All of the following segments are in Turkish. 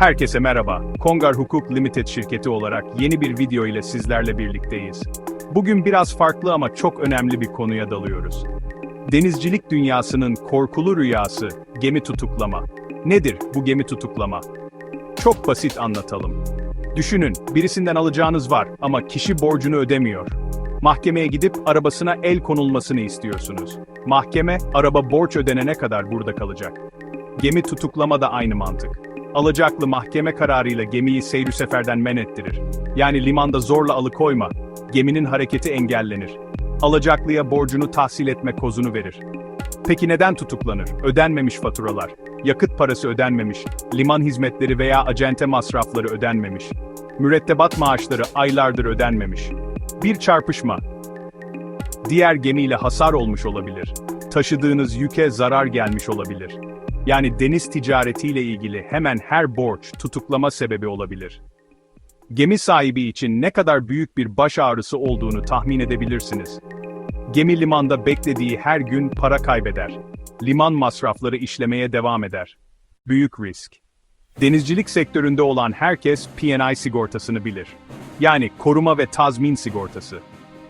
Herkese merhaba. Kongar Hukuk Limited şirketi olarak yeni bir video ile sizlerle birlikteyiz. Bugün biraz farklı ama çok önemli bir konuya dalıyoruz. Denizcilik dünyasının korkulu rüyası, gemi tutuklama. Nedir bu gemi tutuklama? Çok basit anlatalım. Düşünün, birisinden alacağınız var ama kişi borcunu ödemiyor. Mahkemeye gidip arabasına el konulmasını istiyorsunuz. Mahkeme, araba borç ödenene kadar burada kalacak. Gemi tutuklama da aynı mantık. Alacaklı mahkeme kararıyla gemiyi seyri seferden men ettirir. Yani limanda zorla alıkoyma, geminin hareketi engellenir. Alacaklıya borcunu tahsil etme kozunu verir. Peki neden tutuklanır? Ödenmemiş faturalar, yakıt parası ödenmemiş, liman hizmetleri veya acente masrafları ödenmemiş, mürettebat maaşları aylardır ödenmemiş. Bir çarpışma. Diğer gemiyle hasar olmuş olabilir. Taşıdığınız yüke zarar gelmiş olabilir. Yani deniz ticaretiyle ilgili hemen her borç tutuklama sebebi olabilir. Gemi sahibi için ne kadar büyük bir baş ağrısı olduğunu tahmin edebilirsiniz. Gemi limanda beklediği her gün para kaybeder. Liman masrafları işlemeye devam eder. Büyük risk. Denizcilik sektöründe olan herkes P&I sigortasını bilir. Yani koruma ve tazmin sigortası.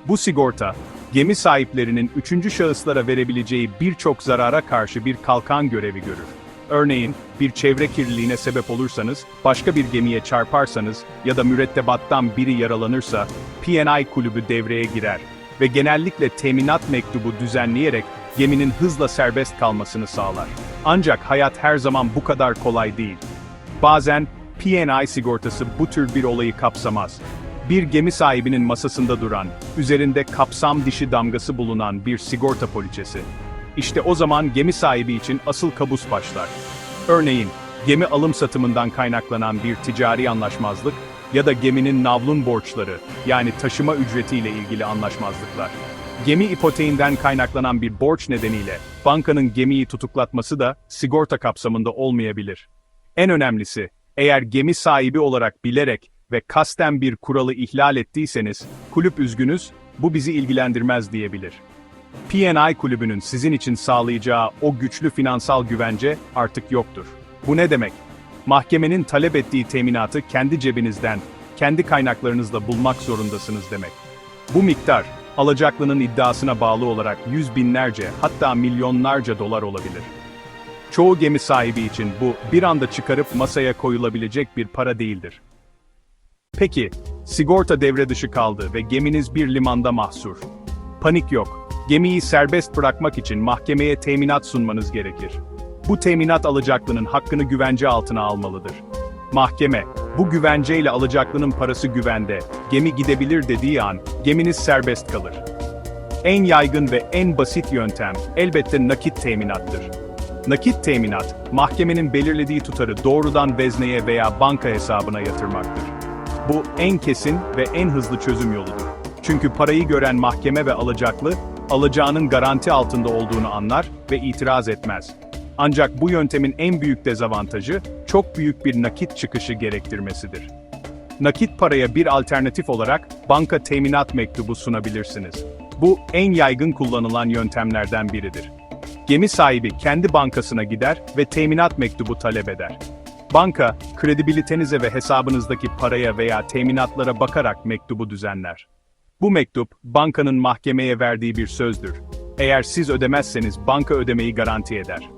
Bu sigorta, gemi sahiplerinin üçüncü şahıslara verebileceği birçok zarara karşı bir kalkan görevi görür. Örneğin, bir çevre kirliliğine sebep olursanız, başka bir gemiye çarparsanız ya da mürettebattan biri yaralanırsa, P&I kulübü devreye girer ve genellikle teminat mektubu düzenleyerek geminin hızla serbest kalmasını sağlar. Ancak hayat her zaman bu kadar kolay değil. Bazen P&I sigortası bu tür bir olayı kapsamaz. Bir gemi sahibinin masasında duran, üzerinde kapsam dişi damgası bulunan bir sigorta poliçesi. İşte o zaman gemi sahibi için asıl kabus başlar. Örneğin, gemi alım satımından kaynaklanan bir ticari anlaşmazlık ya da geminin navlun borçları, yani taşıma ücretiyle ilgili anlaşmazlıklar. Gemi ipoteğinden kaynaklanan bir borç nedeniyle bankanın gemiyi tutuklatması da sigorta kapsamında olmayabilir. En önemlisi, eğer gemi sahibi olarak bilerek ve kasten bir kuralı ihlal ettiyseniz, kulüp üzgünüz, bu bizi ilgilendirmez diyebilir. P&I kulübünün sizin için sağlayacağı o güçlü finansal güvence artık yoktur. Bu ne demek? Mahkemenin talep ettiği teminatı kendi cebinizden, kendi kaynaklarınızla bulmak zorundasınız demek. Bu miktar, alacaklının iddiasına bağlı olarak yüz binlerce hatta milyonlarca dolar olabilir. Çoğu gemi sahibi için bu bir anda çıkarıp masaya koyulabilecek bir para değildir. Peki, sigorta devre dışı kaldı ve geminiz bir limanda mahsur. Panik yok. Gemiyi serbest bırakmak için mahkemeye teminat sunmanız gerekir. Bu teminat alacaklının hakkını güvence altına almalıdır. Mahkeme, bu güvenceyle alacaklının parası güvende, gemi gidebilir dediği an, geminiz serbest kalır. En yaygın ve en basit yöntem, elbette nakit teminattır. Nakit teminat, mahkemenin belirlediği tutarı doğrudan vezneye veya banka hesabına yatırmaktır. Bu en kesin ve en hızlı çözüm yoludur. Çünkü parayı gören mahkeme ve alacaklı, alacağının garanti altında olduğunu anlar ve itiraz etmez. Ancak bu yöntemin en büyük dezavantajı, çok büyük bir nakit çıkışı gerektirmesidir. Nakit paraya bir alternatif olarak banka teminat mektubu sunabilirsiniz. Bu en yaygın kullanılan yöntemlerden biridir. Gemi sahibi kendi bankasına gider ve teminat mektubu talep eder. Banka, kredibilitenize ve hesabınızdaki paraya veya teminatlara bakarak mektubu düzenler. Bu mektup, bankanın mahkemeye verdiği bir sözdür. Eğer siz ödemezseniz banka ödemeyi garanti eder.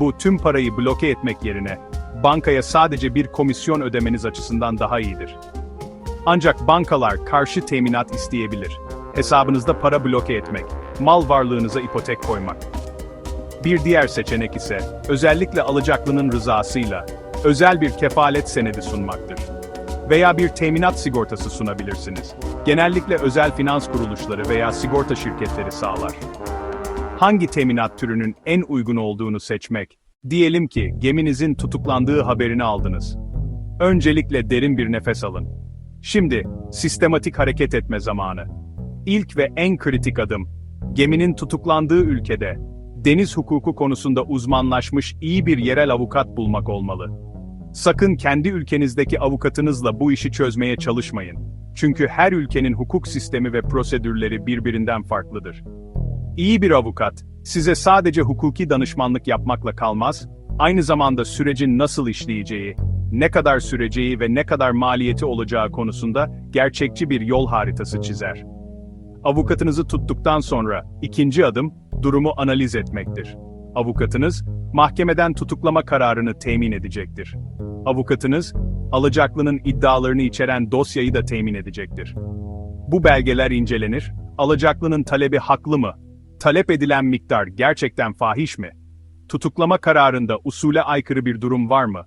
Bu tüm parayı bloke etmek yerine, bankaya sadece bir komisyon ödemeniz açısından daha iyidir. Ancak bankalar karşı teminat isteyebilir. Hesabınızda para bloke etmek, mal varlığınıza ipotek koymak. Bir diğer seçenek ise, özellikle alacaklının rızasıyla, özel bir kefalet senedi sunmaktır. Veya bir teminat sigortası sunabilirsiniz. Genellikle özel finans kuruluşları veya sigorta şirketleri sağlar. Hangi teminat türünün en uygun olduğunu seçmek, diyelim ki geminizin tutuklandığı haberini aldınız. Öncelikle derin bir nefes alın. Şimdi, sistematik hareket etme zamanı. İlk ve en kritik adım, geminin tutuklandığı ülkede, deniz hukuku konusunda uzmanlaşmış iyi bir yerel avukat bulmak olmalı. Sakın kendi ülkenizdeki avukatınızla bu işi çözmeye çalışmayın. Çünkü her ülkenin hukuk sistemi ve prosedürleri birbirinden farklıdır. İyi bir avukat, size sadece hukuki danışmanlık yapmakla kalmaz, aynı zamanda sürecin nasıl işleyeceği, ne kadar süreceği ve ne kadar maliyeti olacağı konusunda gerçekçi bir yol haritası çizer. Avukatınızı tuttuktan sonra ikinci adım durumu analiz etmektir. Avukatınız mahkemeden tutuklama kararını temin edecektir. Avukatınız alacaklının iddialarını içeren dosyayı da temin edecektir. Bu belgeler incelenir, alacaklının talebi haklı mı? Talep edilen miktar gerçekten fahiş mi? Tutuklama kararında usule aykırı bir durum var mı?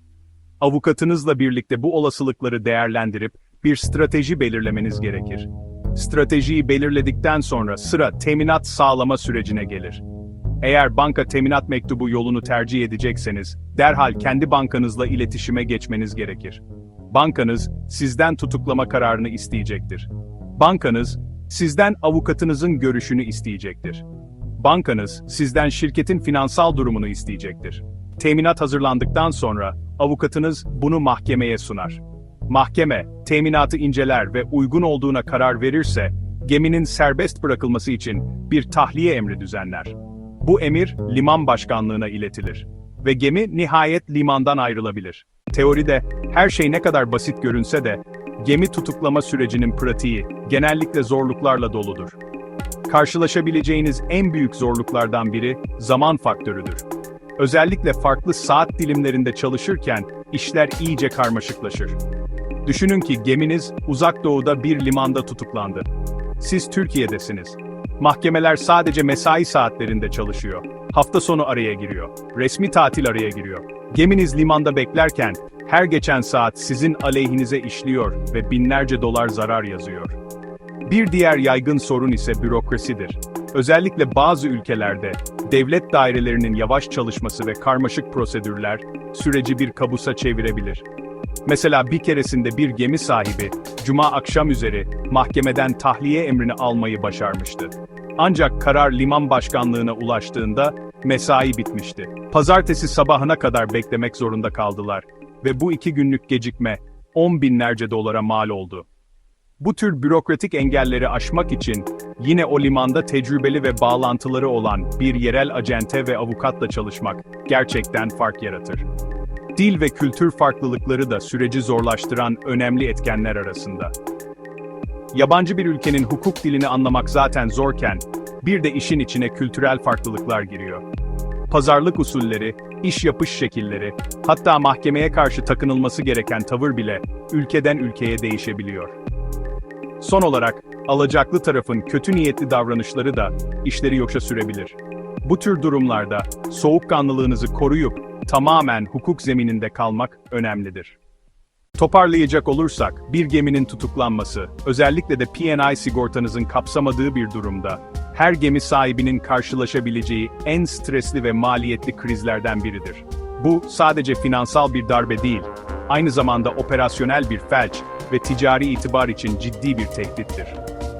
Avukatınızla birlikte bu olasılıkları değerlendirip bir strateji belirlemeniz gerekir. Stratejiyi belirledikten sonra sıra teminat sağlama sürecine gelir. Eğer banka teminat mektubu yolunu tercih edecekseniz, derhal kendi bankanızla iletişime geçmeniz gerekir. Bankanız, sizden tutuklama kararını isteyecektir. Bankanız, sizden avukatınızın görüşünü isteyecektir. Bankanız, sizden şirketin finansal durumunu isteyecektir. Teminat hazırlandıktan sonra, avukatınız bunu mahkemeye sunar. Mahkeme, teminatı inceler ve uygun olduğuna karar verirse, geminin serbest bırakılması için bir tahliye emri düzenler. Bu emir, liman başkanlığına iletilir. Ve gemi nihayet limandan ayrılabilir. Teoride, her şey ne kadar basit görünse de, gemi tutuklama sürecinin pratiği, genellikle zorluklarla doludur. Karşılaşabileceğiniz en büyük zorluklardan biri, zaman faktörüdür. Özellikle farklı saat dilimlerinde çalışırken, işler iyice karmaşıklaşır. Düşünün ki geminiz, uzak doğuda bir limanda tutuklandı. Siz Türkiye'desiniz. Mahkemeler sadece mesai saatlerinde çalışıyor. Hafta sonu araya giriyor. Resmi tatil araya giriyor. Geminiz limanda beklerken, her geçen saat sizin aleyhinize işliyor ve binlerce dolar zarar yazıyor. Bir diğer yaygın sorun ise bürokrasidir. Özellikle bazı ülkelerde, devlet dairelerinin yavaş çalışması ve karmaşık prosedürler, süreci bir kabusa çevirebilir. Mesela bir keresinde bir gemi sahibi, cuma akşam üzeri, mahkemeden tahliye emrini almayı başarmıştı. Ancak karar liman başkanlığına ulaştığında, mesai bitmişti. Pazartesi sabahına kadar beklemek zorunda kaldılar. Ve bu iki günlük gecikme, on binlerce dolara mal oldu. Bu tür bürokratik engelleri aşmak için yine o limanda tecrübeli ve bağlantıları olan bir yerel acente ve avukatla çalışmak gerçekten fark yaratır. Dil ve kültür farklılıkları da süreci zorlaştıran önemli etkenler arasında. Yabancı bir ülkenin hukuk dilini anlamak zaten zorken, bir de işin içine kültürel farklılıklar giriyor. Pazarlık usulleri, iş yapış şekilleri, hatta mahkemeye karşı takınılması gereken tavır bile ülkeden ülkeye değişebiliyor. Son olarak, alacaklı tarafın kötü niyetli davranışları da işleri yokuşa sürebilir. Bu tür durumlarda soğukkanlılığınızı koruyup tamamen hukuk zemininde kalmak önemlidir. Toparlayacak olursak, bir geminin tutuklanması, özellikle de P&I sigortanızın kapsamadığı bir durumda, her gemi sahibinin karşılaşabileceği en stresli ve maliyetli krizlerden biridir. Bu, sadece finansal bir darbe değil, aynı zamanda operasyonel bir felç ve ticari itibar için ciddi bir tehdittir.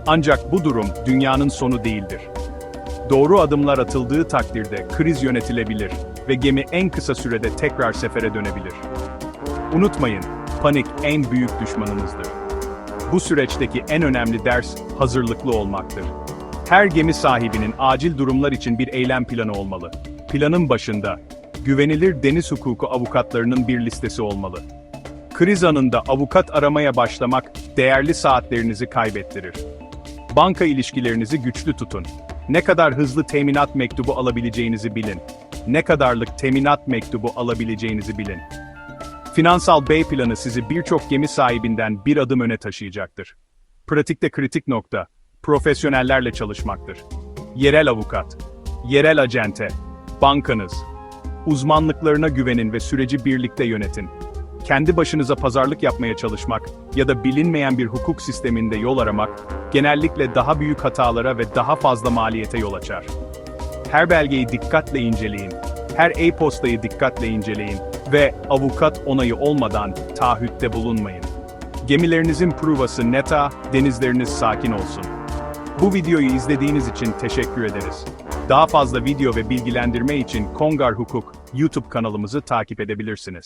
Ancak bu durum, dünyanın sonu değildir. Doğru adımlar atıldığı takdirde kriz yönetilebilir ve gemi en kısa sürede tekrar sefere dönebilir. Unutmayın, panik en büyük düşmanımızdır. Bu süreçteki en önemli ders hazırlıklı olmaktır. Her gemi sahibinin acil durumlar için bir eylem planı olmalı. Planın başında güvenilir deniz hukuku avukatlarının bir listesi olmalı. Kriz anında avukat aramaya başlamak değerli saatlerinizi kaybettirir. Banka ilişkilerinizi güçlü tutun. Ne kadar hızlı teminat mektubu alabileceğinizi bilin. Ne kadarlık teminat mektubu alabileceğinizi bilin. Finansal B planı sizi birçok gemi sahibinden bir adım öne taşıyacaktır. Pratikte kritik nokta, profesyonellerle çalışmaktır. Yerel avukat, yerel acente, bankanız. Uzmanlıklarına güvenin ve süreci birlikte yönetin. Kendi başınıza pazarlık yapmaya çalışmak ya da bilinmeyen bir hukuk sisteminde yol aramak, genellikle daha büyük hatalara ve daha fazla maliyete yol açar. Her belgeyi dikkatle inceleyin, her e-postayı dikkatle inceleyin ve avukat onayı olmadan taahhütte bulunmayın. Gemilerinizin pruvası neta, denizleriniz sakin olsun. Bu videoyu izlediğiniz için teşekkür ederiz. Daha fazla video ve bilgilendirme için Kongar Hukuk YouTube kanalımızı takip edebilirsiniz.